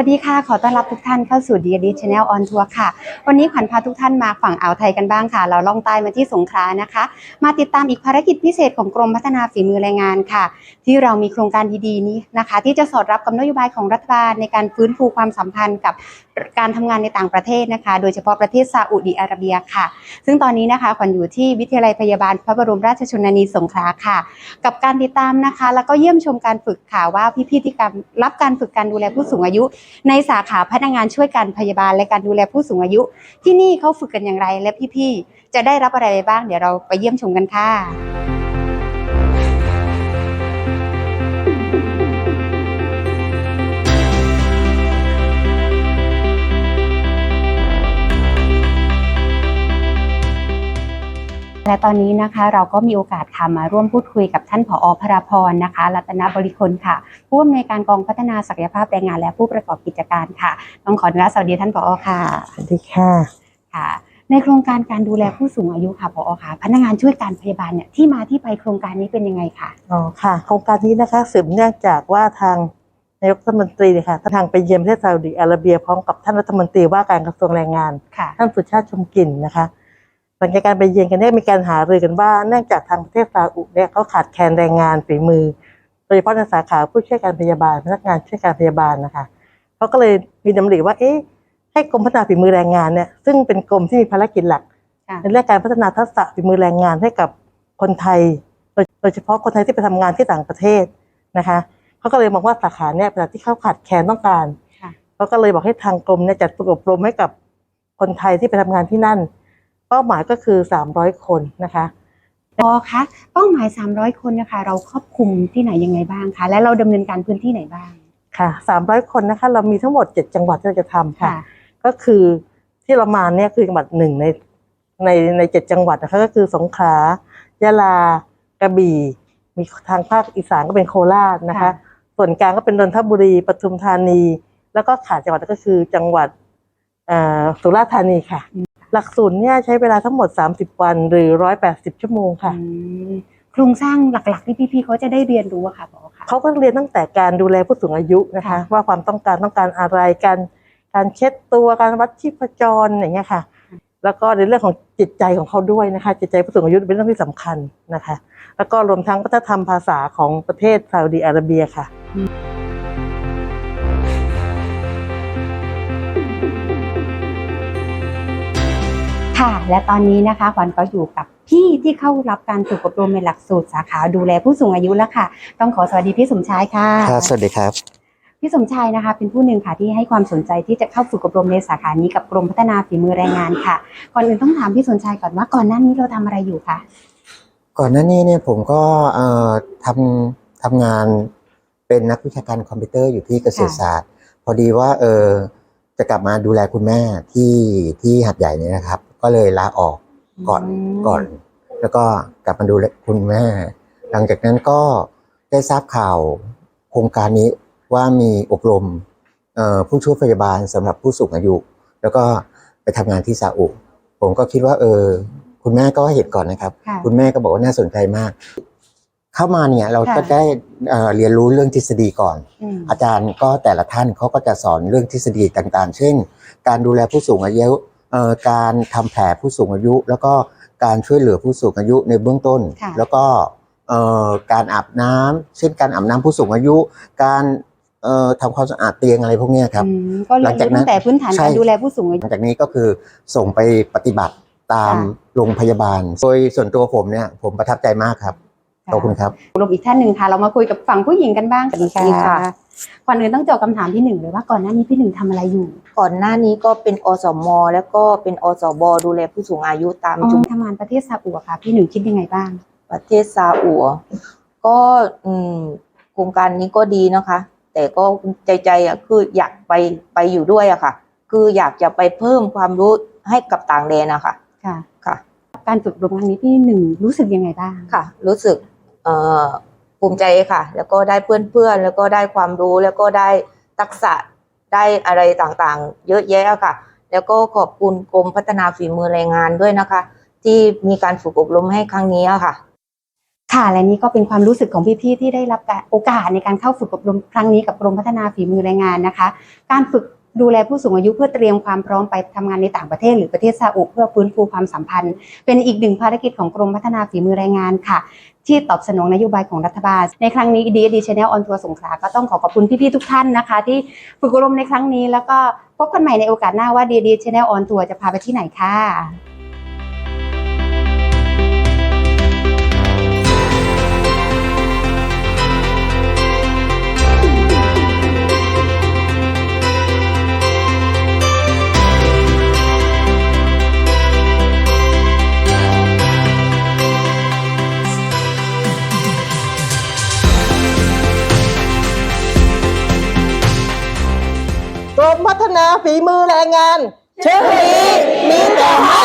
สวัสดีค่ะ ขอต้อนรับทุกท่านเข้าสู่ดีดีชแนลออนทัวร์ค่ะ วันนี้ขวัญพาทุกท่านมาฝั่งอ่าวไทยกันบ้างค่ะ เราล่องใต้มาที่สงขลานะคะ มาติดตามอีกภารกิจพิเศษของกรมพัฒนาฝีมือแรงงานค่ะ ที่เรามีโครงการดีๆนี้นะคะ ที่จะสอดรับกับนโยบายของรัฐบาลในการฟื้นฟูความสัมพันธ์กับ การทำงานในต่างประเทศนะคะ โดยเฉพาะประเทศซาอุดิอาระเบียค่ะ ซึ่งตอนนี้นะคะขวัญอยู่ที่วิทยาลัยพยาบาลพระบรมราชชนนีสงขลาค่ะ กับการติดตามนะคะ แล้วก็เยี่ยมชมการฝึกค่ะว่าพี่ๆที่การรับการฝึกการดูแลผู้สูงอายุ ในสาขาพนักงานช่วยการพยาบาลและการดูแลผู้สูงอายุ ที่นี่เขาฝึกกันอย่างไรและพี่ๆจะได้รับอะไรไปบ้างเดี๋ยวเราไปเยี่ยมชมกันค่ะ และตอนนี้นะคะเราก็มีโอกาสค่ะมาร่วมพูดคุยกับท่านผอพราพรนะคะ รัตนบริคนค่ะ ผู้อำนวยการกองพัฒนาศักยภาพแรงงาน และผู้ประกอบกิจการค่ะ ต้องขออนุญาตสวัสดีท่านผอค่ะ สวัสดีค่ะค่ะ ในโครงการการดูแลผู้สูงอายุค่ะผอค่ะพนักงานช่วยการพยาบาลเนี่ยที่มาที่ไปโครงการนี้เป็นยังไงคะอ๋อค่ะ โครงการนี้นะคะสืบเนื่องจากว่าทางนายกรัฐมนตรีเนี่ยค่ะทางไปเยี่ยมประเทศซาอุดิอาระเบียพร้อมกับท่านรัฐมนตรีว่าการกระทรวงแรงงานค่ะท่านสุชาติชมกลิ่นนะคะ หลังจากการไปเยี่ยมกันเนี่ยมีการหารือกันว่าเนื่องจากทางประเทศซาอุเนี่ยเขาขาดแคลนแรงงานฝีมือ โดยเฉพาะในสาขาผู้ช่วยการพยาบาลพนักงานช่วยการพยาบาลนะคะเขาก็เลยมีดำริว่าเอ๊ะให้กรมพัฒนาฝีมือแรงงานเนี่ยซึ่งเป็นกรมที่มีภารกิจหลักค่ะในเรื่องการพัฒนาทักษะฝีมือแรงงานให้กับคนไทย โดยโดยเฉพาะคนไทยที่ไปทำงานที่ต่างประเทศนะคะเขาก็เลยมองว่าสาขาเนี่ยเป็นสาขาที่เขาขาดแคลนต้องการค่ะเขาก็เลยบอกให้ทางกรมเนี่ยจัดฝึกอบรมให้กับคนไทยที่ไปทำงานที่นั่น เป้าหมายก็คือ 300 คนนะคะพอคะเป้าหมาย 300 คนนะคะ เราครอบคลุมที่ไหนยังไงบ้างคะและเราดำเนินการพื้นที่ไหนบ้างค่ะ 300 คนนะคะ เรามีทั้งหมด 7 จังหวัดที่เราจะทำค่ะค่ะ ก็คือที่เรามาเนี่ยคือจังหวัดหนึ่งในในในเจ็ดจังหวัดนะคะก็คือสงขลายะลากระบี่ มีทางภาคอีสานก็เป็นโคราชนะคะค่ะส่วนกลางก็เป็นนนทบุรีปทุมธานี แล้วก็ขาดจังหวัดก็คือจังหวัดเอ่อสุราษฎร์ธานีค่ะ หลักสูตรเนี่ยใช้เวลาทั้งหมด 30 วันหรือ 180 ชั่วโมงค่ะอืมโครงสร้างหลักๆที่พี่ๆเขาจะได้เรียนรู้อะค่ะผอค่ะ เขาก็เรียนตั้งแต่การดูแลผู้สูงอายุนะคะ ค่ะ ว่าความต้องการต้องการอะไรการการเช็ดตัวการวัดชีพจรอย่างเงี้ยค่ะ แล้วก็ในเรื่องของจิตใจของเขาด้วยนะคะ จิตใจผู้สูงอายุเป็นเรื่องที่สำคัญนะคะ แล้วก็รวมทั้งวัฒนธรรมภาษาของประเทศซาอุดีอาระเบียค่ะ ค่ะ และตอนนี้นะคะขวัญก็อยู่กับพี่ที่เข้ารับการฝึกอบรมในหลักสูตรสาขาดูแลผู้สูงอายุแล้วค่ะ ต้องขอสวัสดีพี่สมชายค่ะ ครับสวัสดีครับ พี่สมชายนะคะ เป็นผู้หนึ่งค่ะที่ให้ความสนใจที่จะเข้าฝึกอบรมในสาขานี้กับกรมพัฒนาฝีมือแรงงานค่ะ ก่อนอื่นต้องถามพี่สมชายก่อนว่าก่อนหน้านี้เราทำอะไรอยู่คะก่อนหน้านี้เนี่ยผมก็เอ่อทำทำงานเป็นนักวิชาการคอมพิวเตอร์อยู่ที่เกษตรศาสตร์ พอดีว่าเออจะกลับมาดูแลคุณแม่ที่ที่หัดใหญ่เนี่ยนะครับ ก็เลยลาออกก่อนมก่อน แล้วก็กลับมาดูแลคุณแม่ หลังจากนั้นก็ได้ทราบข่าวโครงการนี้ว่ามีอบรมเอ่อผู้ช่วยพยาบาลสำหรับผู้สูงอายุ แล้วก็ไปทำงานที่ซาอุผมก็คิดว่า เออ คุณแม่ก็เห็นก่อนนะครับค่ะคุณแม่ก็บอกว่าน่าสนใจมาก เข้ามาเนี่ยเราค่ะก็ได้เอ่อเรียนรู้เรื่องทฤษฎีก่อนอืมอาจารย์ก็แต่ละท่านเขาก็จะสอนเรื่องทฤษฎีต่างๆ เช่น การดูแลผู้สูงอายุเอ่อ การทำแผลผู้สูงอายุ แล้วก็การช่วยเหลือผู้สูงอายุในเบื้องต้นค่ะแล้วก็เอ่อการอาบน้ำเช่นการอาบน้ำผู้สูงอายุ การเอ่อทำความสะอาดเตียงอะไรพวกเนี้ยครับอืมก็เรียนหลังจากรู้นั้ตั้นงแต่พื้นฐานใช่การดูแลผู้สูงอาหยุลังจากนี้ก็คือส่งไปปฏิบัติตามค่ะโรงพยาบาล โดยส่วนตัวผมเนี่ยผมประทับใจมากครับขอบคุณครับรวมอีกท่านหนึ่งค่ะ เรามาคุยกับฝั่งผู้หญิงกันบ้างสวัสดีค่ะ ก่อนอื่นต้องเจาะคำถามที่หนึ่งเลยว่าก่อนหน้านี้พี่หนึ่งทำอะไรอยู่ก่อนหน้านี้ก็เป็นอสม แล้วก็เป็นอสบดูแลผู้สูงอายุตามอ๋อจุมทำงานประเทศซาอุอะค่ะ พี่หนึ่งคิดยังไงบ้าง ประเทศซาอุก็อืมโครงการนี้ก็ดีนะคะ แต่ก็ใจใจๆอะคืออยากไปไปอยู่ด้วยอะค่ะ คืออยากจะไปเพิ่มความรู้ให้กับต่างแดนอะค่ะค่ะ ค่ะ การฝึกอบรมครั้งนี้พี่หนึ่งรู้สึกยังไงบ้าง ค่ะ รู้สึกเอ่อ ภูมิใจค่ะ แล้วก็ได้เพื่อนๆ แล้วก็ได้ความรู้ แล้วก็ได้ทักษะ ได้อะไรต่างๆ เยอะแยะค่ะ แล้วก็ขอบคุณกรมพัฒนาฝีมือแรงงานด้วยนะคะ ที่มีการฝึกอบรมให้ครั้งนี้ค่ะ ค่ะ และนี่ก็เป็นความรู้สึกของพี่ๆ ที่ได้รับโอกาสในการเข้าฝึกอบรมครั้งนี้กับกรมพัฒนาฝีมือแรงงานนะคะ การฝึกดูแลผู้สูงอายุเพื่อเตรียมความพร้อมไปทำงานในต่างประเทศ หรือประเทศซาอุเพื่อฟื้นฟูความสัมพันธ์ เป็นอีกหนึ่งภารกิจของกรมพัฒนาฝีมือแรงงานค่ะที่ตอบสนองนโยบายของรัฐบาล ในครั้งนี้ดีดีชาแนลออนทัวร์สงขลาก็ต้องขอขอบคุณพี่ๆทุกท่านนะคะ ที่ฝึกอบรมในครั้งนี้แล้วก็พบกันใหม่ในโอกาสหน้าว่าดีดีชาแนลออนทัวร์จะพาไปที่ไหนค่ะ นาฝีมือแรงงานเชื่อนี้มีแต่ให้